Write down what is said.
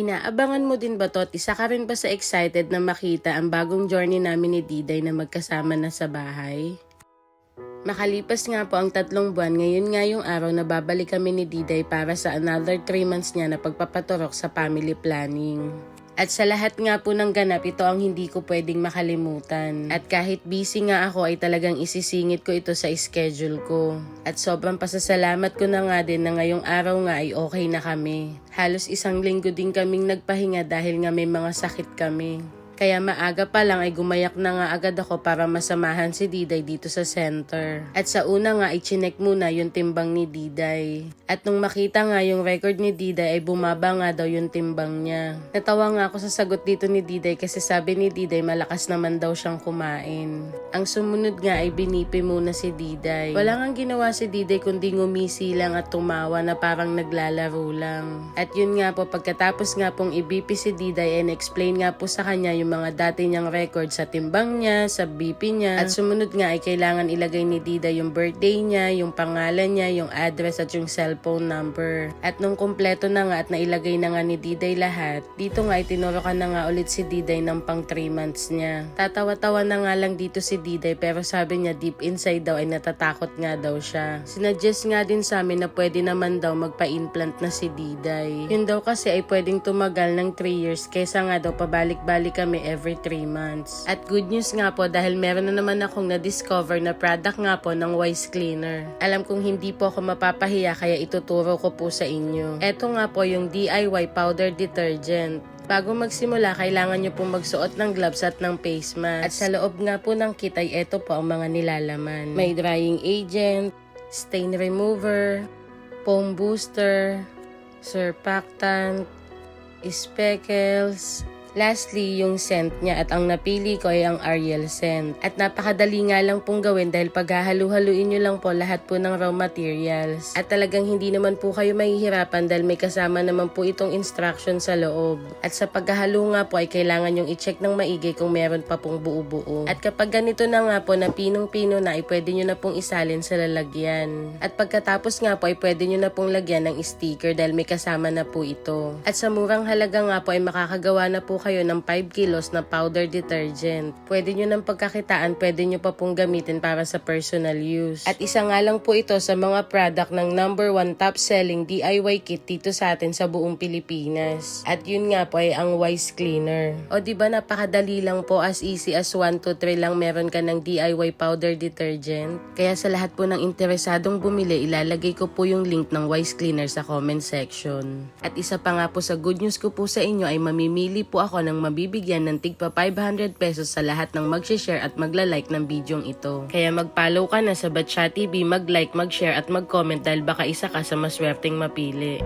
Inaabangan mo din ba to at isa ka rin ba sa excited na makita ang bagong journey namin ni Diday na magkasama na sa bahay? Makalipas nga po ang tatlong buwan, ngayon nga yung araw na babalik kami ni Diday para sa another 3 months niya na pagpapaturok sa family planning. At sa lahat nga po ng ganap, ito ang hindi ko pwedeng makalimutan. At kahit busy nga ako ay talagang isisingit ko ito sa schedule ko. At sobrang pasasalamat ko na nga din na ngayong araw nga ay okay na kami. Halos isang linggo din kaming nagpahinga dahil nga may mga sakit kami. Kaya maaga pa lang ay gumayak na nga agad ako para masamahan si Diday dito sa center. At sa una nga ay chinek muna yung timbang ni Diday. At nung makita nga yung record ni Diday ay bumaba nga daw yung timbang niya. Natawa nga ako sa sagot dito ni Diday kasi sabi ni Diday malakas naman daw siyang kumain. Ang sumunod nga ay binipi muna si Diday. Wala nga ginawa si Diday kundi ngumisi lang at tumawa na parang naglalaro lang. At yun nga po pagkatapos nga pong ibipi si Diday and explain nga po sa kanya yung mga dati niyang record sa timbang niya, sa BP niya. At sumunod nga ay kailangan ilagay ni Dida yung birthday niya, yung pangalan niya, yung address at yung cellphone number. At nung kumpleto na nga at nailagay na nga ni Diday lahat, dito nga ay tinurukan na nga ulit si Diday ng pang 3 months niya. Tatawa-tawa na nga lang dito si Diday pero sabi niya deep inside daw ay natatakot nga daw siya. Sinuggest nga din sa amin na pwede naman daw magpa-implant na si Diday. Yun daw kasi ay pwedeng tumagal ng 3 years kesa nga daw pabalik-balik kami every 3 months. At good news nga po dahil meron na naman akong na-discover na product nga po ng Wise Cleaner. Alam kong hindi po ako mapapahiya kaya ituturo ko po sa inyo. Ito nga po yung DIY powder detergent. Bago magsimula, kailangan nyo pong magsuot ng gloves at ng face mask. At sa loob nga po ng kit ay ito po ang mga nilalaman. May drying agent, stain remover, foam booster, surfactant, speckles, Lastly, yung scent niya at ang napili ko ay ang Ariel scent. At napakadali nga lang pong gawin dahil paghahalu-haluin nyo lang po lahat po ng raw materials. At talagang hindi naman po kayo mahihirapan dahil may kasama naman po itong instruction sa loob. At sa paghahalo nga po ay kailangan yung i-check ng maigi kung meron pa pong buo-buo. At kapag ganito na nga po na pinong-pino na ay pwede nyo na pong isalin sa lalagyan. At pagkatapos nga po ay pwede nyo na pong lagyan ng sticker dahil may kasama na po ito. At sa murang halaga nga po ay makakagawa na po kayo ng 5 kilos na powder detergent. Pwede nyo ng pagkakitaan, pwede nyo pa pong gamitin para sa personal use. At isa nga lang po ito sa mga product ng number 1 top selling DIY kit dito sa atin sa buong Pilipinas. At yun nga po ay ang Wise Cleaner. O ba napakadali lang po as easy as 1 to 3 lang meron ka ng DIY powder detergent. Kaya sa lahat po ng interesadong bumili, ilalagay ko po yung link ng Wise Cleaner sa comment section. At isa pa nga po sa good news ko po sa inyo ay mamimili po ako ng mabibigyan ng tigpa 500 pesos sa lahat ng mag-share at magla-like ng bidyong ito. Kaya mag-follow ka na sa Batcha TV, mag-like, mag-share at mag-comment dahil baka isa ka sa maswerteng mapili.